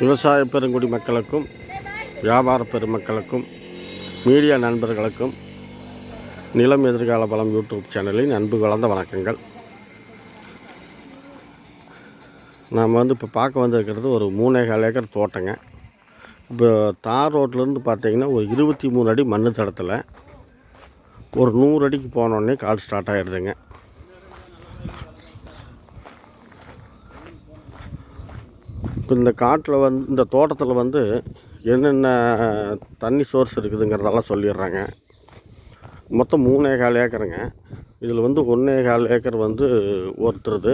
விவசாய பெருங்குடி மக்களுக்கும் வியாபார பெருமக்களுக்கும் மீடியா நண்பர்களுக்கும் நிலம் எதிர்கால பலம் யூடியூப் சேனலின் அன்பு கலந்த வணக்கங்கள். நாம் வந்து இப்போ பார்க்க வந்திருக்கிறது ஒரு மூணேகால் ஏக்கர் தோட்டங்க. இப்போ தார் ரோட்லேருந்து பார்த்தீங்கன்னா ஒரு இருபத்தி மூணு அடி மண்ணு தடத்தில் ஒரு நூறு அடிக்கு போனோடனே காடு ஸ்டார்ட் ஆகிடுதுங்க இப்போ இந்த காட்டில் வந்து இந்த தோட்டத்தில் வந்து என்னென்ன தண்ணி சோர்ஸ் இருக்குதுங்கிறதெல்லாம் சொல்லிடுறாங்க. மொத்தம் மூணே கால் ஏக்கருங்க. இதில் வந்து ஒன்றே கால் ஏக்கர் வந்து ஒருத்தருது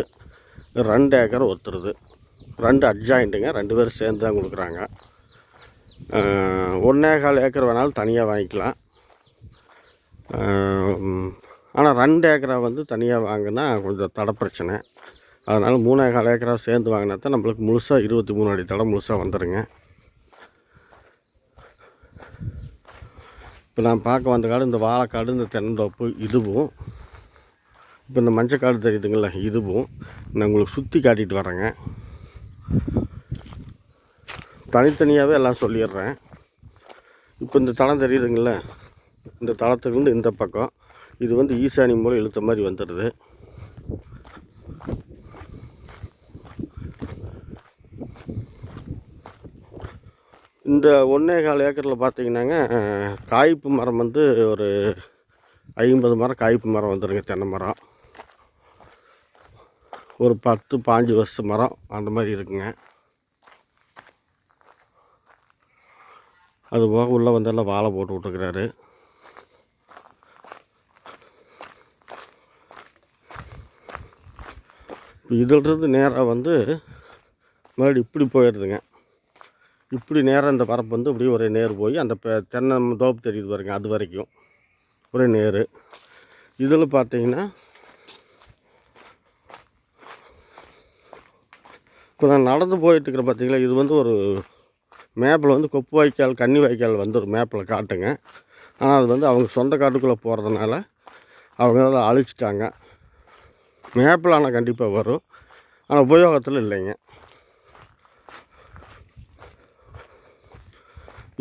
ரெண்டு ஏக்கர் ஒருத்தருது. ரெண்டு அட்ஜாயிண்ட்டுங்க ரெண்டு பேரும் சேர்ந்து தான் கொடுக்குறாங்க. ஒன்றே கால் ஏக்கர் வேணாலும் தனியாக வாங்கிக்கலாம். ஆனால் ரெண்டு ஏக்கரை வந்து தனியாக வாங்கினா கொஞ்சம் தடை பிரச்சனை அதனால் மூணே கால் ஏக்கராக சேர்ந்து வாங்கினா தான் நம்மளுக்கு முழுசாக இருபத்தி மூணு அடி தடம் முழுசாக வந்துடுங்க இப்போ நான் பார்க்க வந்த காடு இந்த வாழைக்காடு இந்த தென்னந்தோப்பு இதுவும். இப்போ இந்த மஞ்சக்காடு தெரியுதுங்கள இதுவும். நான் உங்களுக்கு சுற்றி காட்டிட்டு வரேங்க. தனித்தனியாகவே எல்லாம் சொல்லிடுறேன். இப்போ இந்த தளம் தெரியுதுங்கள இந்த தளத்துலேருந்து இந்த பக்கம். இது வந்து ஈசானி மூலம் இழுத்த மாதிரி வந்துடுது. இந்த ஒன்றே கால் ஏக்கரில் பார்த்தீங்கன்னாங்க காய்ப்பு மரம் வந்து ஒரு ஐம்பது மரம் காய்ப்பு மரம் வந்துடுங்க தென்னை மரம். ஒரு பத்து பாஞ்சு வருஷம் மரம் அந்த மாதிரி இருக்குங்க. அது போக உள்ளே வந்தெல்லாம் வாழை போட்டு விட்டுருக்குறாரு. இதிலிருந்து நேராக வந்து மறுபடியும் இப்படி போயிடுதுங்க இப்படி நேராக இந்த பரப்பு வந்து இப்படி ஒரே நேர் போய் அந்த பெ- தென்னை தோப்பு தெரியுது பாருங்க அது வரைக்கும். ஒரே நேர். இதில் பார்த்தீங்கன்னா இப்போ நான் நடந்து போயிட்டுருக்குற பார்த்தீங்களா இது வந்து ஒரு மேப்பில் வந்து கொப்பு வாய்க்கால் கன்னி வாய்க்கால் வந்து ஒரு மேப்பில் காட்டுங்க. ஆனால் அது வந்து அவங்க சொந்த காட்டுக்குள்ளே போகிறதுனால அவங்க அதை அழிச்சிட்டாங்க. மேப்பில் ஆனால் கண்டிப்பாக வரும். ஆனால் உபயோகத்தில் இல்லைங்க.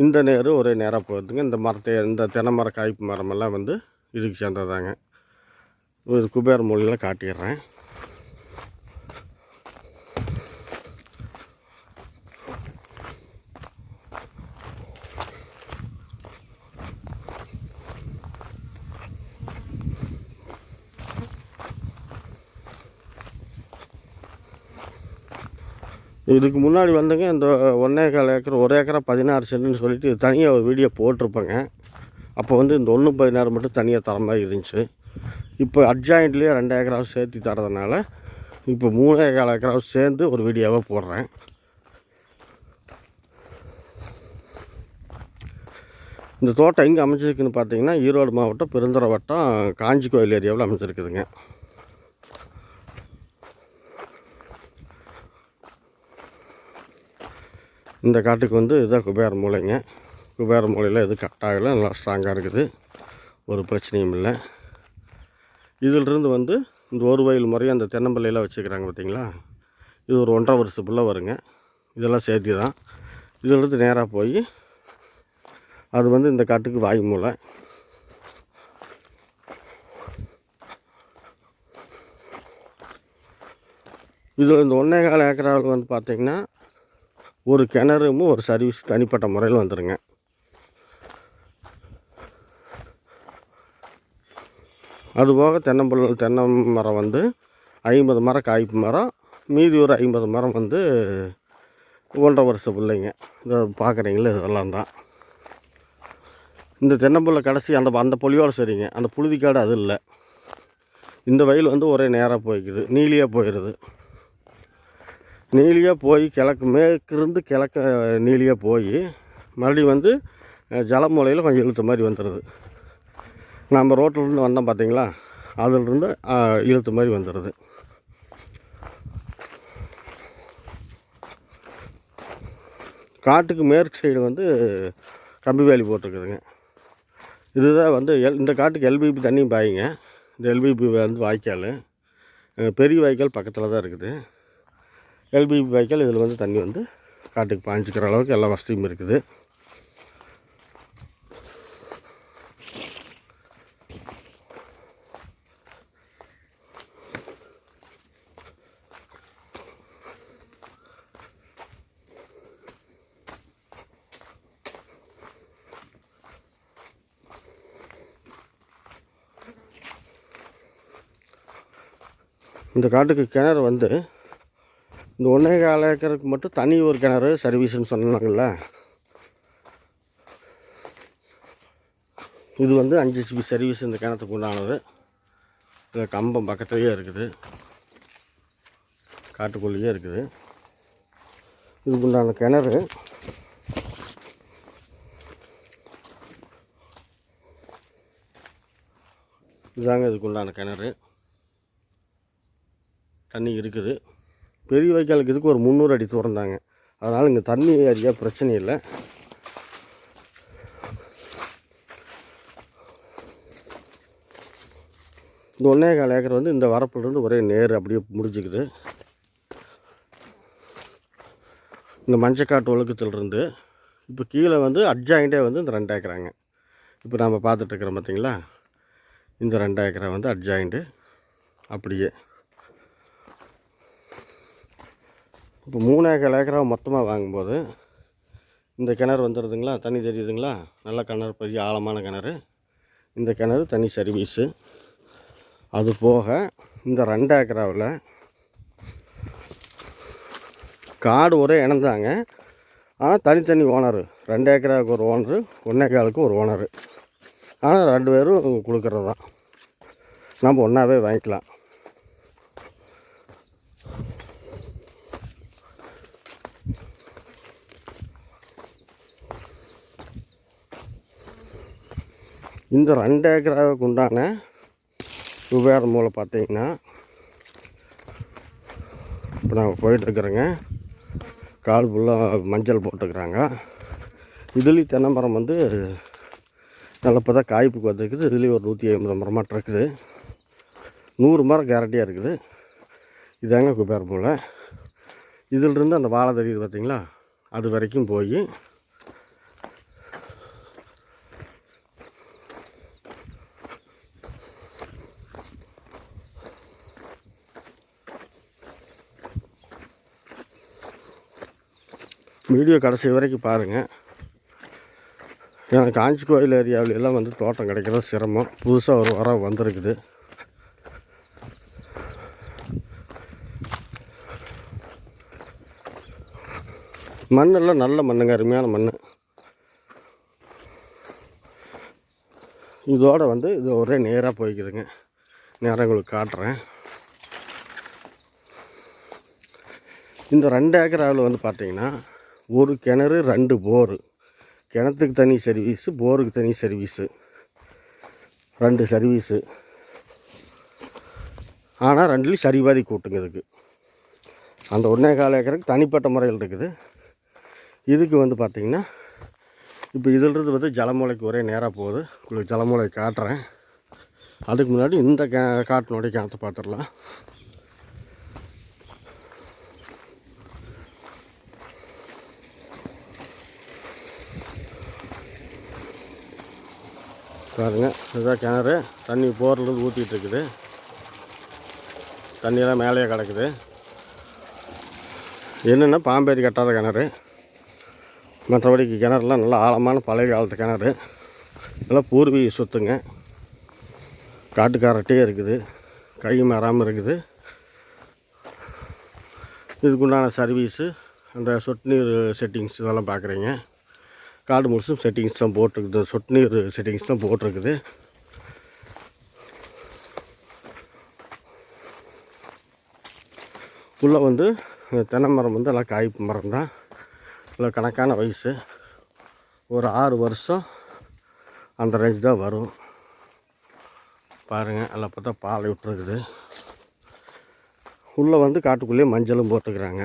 இந்த நேரு ஒரே நேராக போகுதுங்க இந்த மரத்தை இந்த தென்னை மர காய்ப்பு மரமெல்லாம் வந்து இதுக்கு சேர்ந்ததாங்க. இது குபேர மொழியில் காட்டிடுறேன். இதுக்கு முன்னாடி வந்துங்க இந்த ஒன்றே கால் ஏக்கர் ஒரு ஏக்கரா பதினாறு சென்ட்னு சொல்லிட்டு தனியாக ஒரு வீடியோ போட்டிருப்பேங்க. அப்போ வந்து இந்த ஒன்று பதினாறு மட்டும் தனியாக தர மாதிரி இருந்துச்சு. இப்போ அட்ஜாயிண்ட்லேயே ரெண்டு ஏக்கராவும் சேர்த்து தரதுனால இப்போ மூணே கால் ஏக்கராவும் சேர்ந்து ஒரு வீடியோவை போடுறேன். இந்த தோட்டம் எங்கே அமைச்சிருக்குன்னு பார்த்தீங்கன்னா ஈரோடு மாவட்டம் பெருந்துறை வட்டம் காஞ்சி கோயில் ஏரியாவில் அமைஞ்சிருக்குதுங்க. இந்த காட்டுக்கு வந்து இதுதான் குபேர மூலைங்க. குபேர மூலையில் எதுவும் கட் நல்லா ஸ்ட்ராங்காக இருக்குது. ஒரு பிரச்சனையும் இல்லை. இதிலிருந்து வந்து இந்த ஒரு வயல் முறையும் அந்த தென்னம்பிள்ளையெல்லாம் வச்சுக்கிறாங்க பார்த்தீங்களா? இது ஒரு ஒன்றரை வருஷத்துக்குள்ளே வருங்க. இதெல்லாம் சேர்த்து தான் இதிலிருந்து நேராக போய் அது வந்து இந்த காட்டுக்கு வாய் மூலை இதில் இந்த ஒன்றே கால ஏக்கராவில் வந்து பார்த்திங்கன்னா ஒரு கிணறும் ஒரு சர்வீஸ் தனிப்பட்ட முறையில் வந்துடுங்க அதுபோக தென்னம்புல் தென்னை மரம் வந்து ஐம்பது மரம் காய்ப்பு மரம் மீதி ஒரு ஐம்பது மரம் வந்து ஒன்றரை வருஷ பிள்ளைங்க. இதை பார்க்குறீங்களே இதெல்லாம் தான். இந்த தென்னம்புல்ல கடைசி அந்த அந்த பொலியோடு சரிங்க. அந்த புழுதிக்காடு அது இல்லை. இந்த வயல் வந்து ஒரே நேராக போய்க்குது நீலியாக போயிடுது நீலியாக போய் கிழக்கு மேற்கிருந்து கிழக்க நீலியாக போய் மறுபடியும் வந்து ஜலமுலையில் கொஞ்சம் இழுத்த மாதிரி வந்துடுது நம்ம ரோட்டிலேருந்து வந்தோம் பார்த்தீங்களா அதிலிருந்து இழுத்த மாதிரி வந்துடுது காட்டுக்கு மேற்கு சைடு வந்து கம்பி வேலி போட்டிருக்குதுங்க. இதுதான் வந்து எல் இந்த காட்டுக்கு எல்பிபி தண்ணி பாயுங்க. இந்த எல்பிபி வந்து வாய்க்கால். பெரிய வாய்க்கால் பக்கத்தில் தான் இருக்குது. எல்பிபி வாய்க்கால் இதில் வந்து தண்ணி வந்து காட்டுக்கு பாஞ்சிக்கிற அளவுக்கு எல்லா வசதியும் இருக்குது. இந்த காட்டுக்கு கிணறு வந்து இந்த ஒன்றே கால ஏக்கருக்கு மட்டும் தனி ஒரு கிணறு சர்வீஸ்னு சொன்னாங்கல்ல. இது வந்து அஞ்சு ஹெச்பி சர்வீஸ் இந்த கிணத்துக்கு உண்டானது. இந்த கம்பம் பக்கத்துலேயே இருக்குது. காட்டுக்குள்ளேயே இருக்குது. இதுக்கு உண்டான கிணறு. இதுதாங்க இதுக்கு உண்டான கிணறு. தண்ணி இருக்குது. பெரிய வைக்காலுக்கு இதுக்கு ஒரு முந்நூறு அடி திறந்தாங்க. அதனால் இங்கே தண்ணி ஏரியா பிரச்சனை இல்லை. இந்த ஒன்றே கால் ஏக்கர் வந்து இந்த வரப்புலேருந்து ஒரே நேர் அப்படியே முடிஞ்சுக்குது. இந்த மஞ்சக்காட்டு ஒழுக்கத்திலிருந்து இப்போ கீழே வந்து அட்ஜாயிண்டே வந்து இந்த ரெண்டு ஏக்கராங்க. இப்போ நாம் பார்த்துட்ருக்குறோம் பார்த்தீங்களா இந்த ரெண்டு ஏக்கரை வந்து அட்ஜாயிண்ட்டு அப்படியே. இப்போ மூணு ஏக்கர் மொத்தமாக வாங்கும்போது இந்த கிணறு வந்துடுதுங்களா தண்ணி தெரியுதுங்களா? நல்ல கிணறு பெரிய ஆழமான கிணறு. இந்த கிணறு தனி சர்வீஸு அது போக இந்த ரெண்டு ஏக்கராவில் காடு ஒரே இணந்தாங்க ஆனால் தனித்தனி ஓனரு ரெண்டு ஏக்கராவுக்கு ஒரு ஓனரு ஒன்றே காலுக்கு ஒரு ஓனரு ஆனால் ரெண்டு பேரும் கொடுக்குறது தான் நம்ம ஒன்றாவே வாங்கிக்கலாம். இந்த ரெண்டு ஏக்கராவுக்கு உண்டான உபயோக மூலை பார்த்தீங்கன்னா இப்போ நாங்கள் போயிட்டுருக்குறோங்க. கால் ஃபுல்லாக மஞ்சள் போட்டுக்கிறாங்க. இதுலேயும் தென்னை மரம் வந்து நல்லா இப்போ தான் காய்ப்புக்கு வந்துருக்குது. இதுலேயும் ஒரு நூற்றி ஐம்பது மரமாட்டம் இருக்குது. நூறு மரம் கேரண்டியாக இருக்குது. இதாங்க குபேர மூலை இதிலிருந்து அந்த வாழை தெரியுது பார்த்தீங்களா? அது வரைக்கும் போய் வீடியோ கடைசி வரைக்கும் பாருங்கள் ஏன்னா காஞ்சி கோயில் ஏரியாவிலெல்லாம் வந்து தோட்டம் கிடைக்கிறது சிரமம். புதுசாக ஒரு வாரம் வந்திருக்குது. மண்ணெல்லாம் நல்ல மண்ணுங்க அருமையான மண் இதோட வந்து இது ஒரே நேராக போய்க்குதுங்க. நேராக உங்களுக்கு காட்டுறேன். இந்த ரெண்டு ஏக்கர் அளவில் வந்து பார்த்தீங்கன்னா ஒரு கிணறு ரெண்டு போரு. கிணத்துக்கு தனி சர்வீஸு போருக்கு தனி சர்வீஸு ரெண்டு சர்வீஸு ஆனால் ரெண்டுலேயும் சரிபாதி கூட்டுங்க இதுக்கு. அந்த ஒன்றே கால் ஏக்கருக்கு தனிப்பட்ட முறையில் இருக்குது. இதுக்கு வந்து பார்த்திங்கன்னா இப்போ இதிலிருந்து வந்து ஜலமூலைக்கு ஒரே நேராக போகுது. உங்களுக்கு ஜலமூலை காட்டுறேன். அதுக்கு முன்னாடி இந்த கே காட்டினுடைய கிணத்தை பார்த்துடலாம் பாருங்கள் இதுதான் கிணறு. தண்ணி போர்லேருந்து ஊற்றிட்டு இருக்குது தண்ணியெல்லாம் மேலேயே கிடக்குது. என்னென்னா பாம்பேரி கட்டாத கிணறு. மற்றபடிக்கு கிணறுலாம் நல்லா ஆழமான பழைய காலத்து கிணறு. நல்லா பூர்வீக சுத்துங்க. காட்டுக்காரட்டே இருக்குது. கை மாறாமல் இருக்குது. இதுக்குண்டான சர்வீஸு அந்த சொட்டு நீர் செட்டிங்ஸ் இதெல்லாம் பார்க்குறீங்க. காடு முழுசும் செட்டிங்ஸ் தான் போட்டிருக்குது. சொட்டு நீர் செட்டிங்ஸ் தான் போட்டிருக்குது. உள்ளே வந்து தென்னை மரம் வந்து எல்லாம் காய்ப்பு மரம் தான். இல்லை கணக்கான வயசு. ஒரு ஆறு வருஷம் அந்த ரேஞ்ச் தான் வரும். பாருங்கள் எல்லாம் பார்த்தா பாலை விட்டுருக்குது. உள்ளே வந்து காட்டுக்குள்ளேயே மஞ்சளும் போட்டுக்கிறாங்க.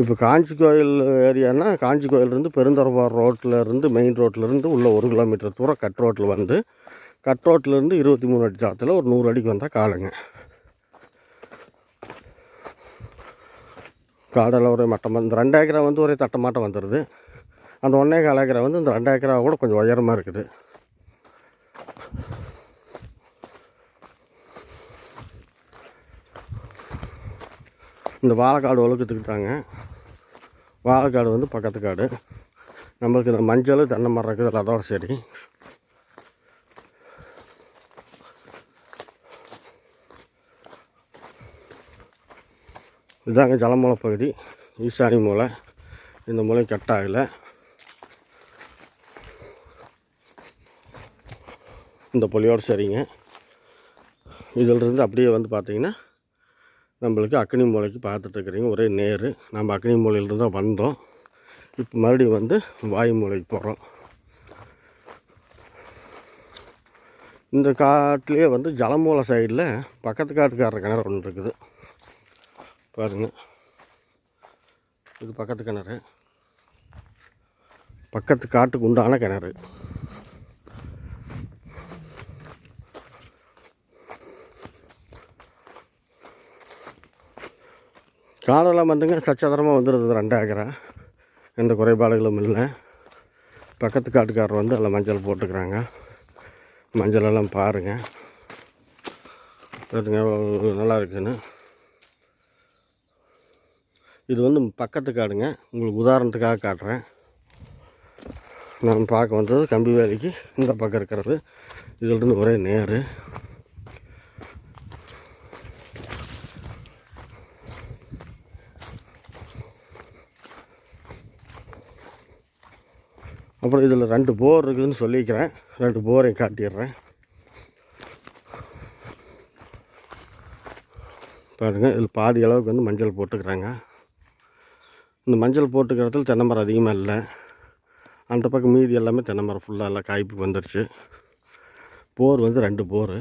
இப்போ காஞ்சி கோயில் ஏரியானா காஞ்சி கோயிலேருந்து பெருந்தரவார் ரோட்டில் இருந்து மெயின் ரோட்டில் இருந்து உள்ள ஒரு கிலோமீட்டர் தூரம் கட் ரோட்டில் வந்து கட் ரோட்டிலேருந்து இருபத்தி மூணு அடி சாத்தில் ஒரு நூறு அடிக்கு வந்தால் காடுங்க. காடெல்லாம் ஒரே மட்டமாக இந்த ரெண்டு ஏக்கரா வந்து ஒரே தட்டமாட்டம் வந்துடுது அந்த ஒன்றே கால் ஏக்கரா வந்து இந்த ரெண்டு ஏக்கரா கூட கொஞ்சம் உயரமாக இருக்குது. இந்த வாழைக்காடு ஒழுக்கத்துக்கு தாங்க. வாழைக்காடு வந்து பக்கத்து காடு. நம்மளுக்கு இந்த மஞ்சள் தென்னை மரம் இருக்குது அதோட சரி. இதாங்க ஜலமூலை பகுதி. ஈசானி மூலை. இந்த மூலை கட் ஆகலை இந்த பொலியோடு சரிங்க. இதிலிருந்து அப்படியே வந்து பார்த்தீங்கன்னா நம்மளுக்கு அக்னி மூலைக்கு பார்த்துட்ருக்குறீங்க. ஒரே நேர். நம்ம அக்னி மூலையிலிருந்து தான் வந்தோம். இப்போ மறுபடியும் வந்து வாயு மூலைக்கு போகிறோம் இந்த காட்டிலே வந்து ஜலமூலை சைடில் பக்கத்து காட்டுக்காரர் கிணறு ஒன்று இருக்குது. பாருங்கள் இது பக்கத்து கிணறு. பக்கத்து காட்டுக்கு உண்டான கிணறு. காலெல்லாம் வந்துங்க சச்சதரமாக வந்துடுது ரெண்டு ஏக்கரா எந்த குறைபாடுகளும் இல்லை. பக்கத்து காட்டுக்காரர் வந்து அதில் மஞ்சள் போட்டுக்கிறாங்க. மஞ்சள் எல்லாம் பாருங்கள் நல்லா இருக்குன்னு. இது வந்து பக்கத்து காடுங்க. உங்களுக்கு உதாரணத்துக்காக காட்டுறேன். நான் பார்க்க வந்தது கம்பி வேலைக்கு. இந்த பக்கம் இருக்கிறது. இதிலிருந்து ஒரே நேரு. அப்புறம் இதில் ரெண்டு போர் இருக்குதுன்னு சொல்லிக்கிறேன். ரெண்டு போரை காட்டிடுறேன். பாருங்கள் இதில் பாதி அளவுக்கு வந்து மஞ்சள் போட்டுக்கிறாங்க. இந்த மஞ்சள் போட்டுக்கிறதுல தென்னை மரம் அதிகமாக இல்லை. அந்த பக்கம் மீதி எல்லாமே தென்னை மரம் ஃபுல்லாக எல்லாம் காய்ப்பு வந்துருச்சு. போர் வந்து ரெண்டு போர்.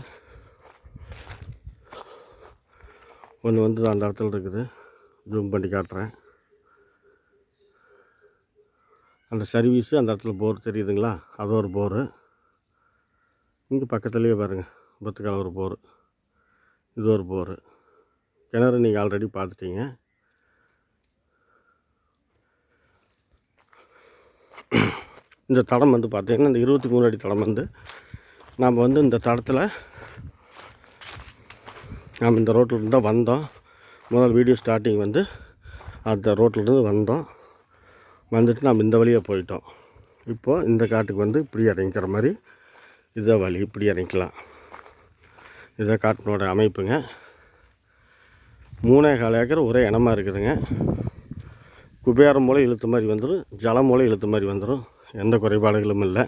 ஒன்று வந்து அந்த இடத்துல இருக்குது. ஜூம் பண்ணி காட்டுறேன். அந்த சர்வீஸு அந்த இடத்துல போர் தெரியுதுங்களா? அது ஒரு போரு இங்கே பக்கத்துலேயே பாருங்கள் பத்துக்கால ஒரு போர் இது ஒரு போர் கிணறு நீங்கள் ஆல்ரெடி பார்த்துட்டீங்க. இந்த தடம் வந்து பார்த்தீங்கன்னா இந்த இருபத்தி மூணு அடி தடம் வந்து நாம் வந்து இந்த தடத்தில் நாம் இந்த ரோட்டில் தான் வந்தோம். முதல் வீடியோ ஸ்டார்டிங் வந்து அந்த ரோட்டிலேருந்து வந்தோம். வந்துட்டு நம்ம இந்த வழியாக போயிட்டோம். இப்போது இந்த காட்டுக்கு வந்து இப்படி இறங்கிக்கிற மாதிரி இதை வழி இப்படி இறங்கிக்கலாம். இதை காட்டினோட அமைப்புங்க. மூணே கால் ஏக்கர் ஒரே இனமாக இருக்குதுங்க. குபேரம் மூலம் இழுத்த மாதிரி வந்துடும் ஜலம் மூலம் இழுத்த மாதிரி வந்துடும் எந்த குறைபாடுகளும் இல்லை.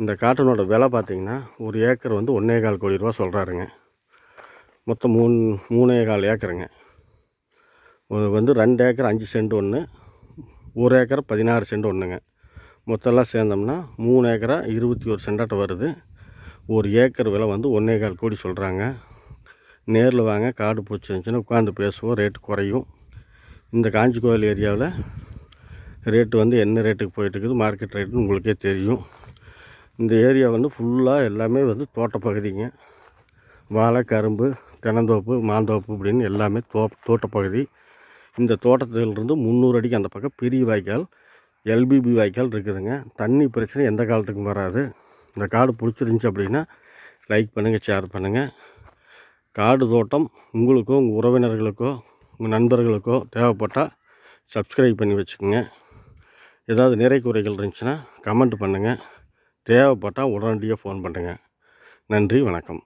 இந்த காட்டினோட விலை பார்த்திங்கன்னா ஒரு ஏக்கர் வந்து ஒன்றே கால் கோடி ரூபா சொல்கிறாருங்க மொத்தம் மூணு மூணே கால் ஏக்கருங்க. வந்து ரெண்டு ஏக்கர் அஞ்சு சென்ட் ஒன்று ஒரு ஏக்கர் பதினாறு சென்ட் ஒன்றுங்க மொத்தம்லாம் சேர்ந்தோம்னா மூணு ஏக்கரா இருபத்தி ஒரு சென்டாட்ட வருது. ஒரு ஏக்கர் விலை வந்து ஒன்றே கால் கோடி சொல்கிறாங்க நேரில் வாங்க காடு பிடிச்சிருந்துச்சின்னா உட்காந்து பேசுவோம் ரேட்டு குறையும். இந்த காஞ்சி கோயில் ஏரியாவில் ரேட்டு வந்து என்ன ரேட்டுக்கு போயிட்டுருக்குது மார்க்கெட் ரேட்டுன்னு உங்களுக்கே தெரியும். இந்த ஏரியா வந்து ஃபுல்லாக எல்லாமே வந்து தோட்டப்பகுதிங்க வாழை கரும்பு தென்னந்தோப்பு மாந்தோப்பு அப்படின்னு எல்லாமே தோ தோட்டப்பகுதி இந்த தோட்டத்திலிருந்து முந்நூறு அடிக்கு அந்த பக்கம் பெரிய வாய்க்கால் எல்பிபி வாய்க்கால் இருக்குதுங்க. தண்ணி பிரச்சனை எந்த காலத்துக்கும் வராது. இந்த காடு பிடிச்சிருந்துச்சி அப்படின்னா லைக் பண்ணுங்கள் ஷேர் பண்ணுங்கள் காடு தோட்டம் உங்களுக்கோ உங்கள் உறவினர்களுக்கோ உங்கள் நண்பர்களுக்கோ தேவைப்பட்டால் சப்ஸ்கிரைப் பண்ணி வச்சுக்கோங்க. ஏதாவது நிறை குறைகள் இருந்துச்சுன்னா கமெண்ட் பண்ணுங்கள் தேவைப்பட்டால் உடனடியாக ஃபோன் பண்ணுங்கள் நன்றி வணக்கம்.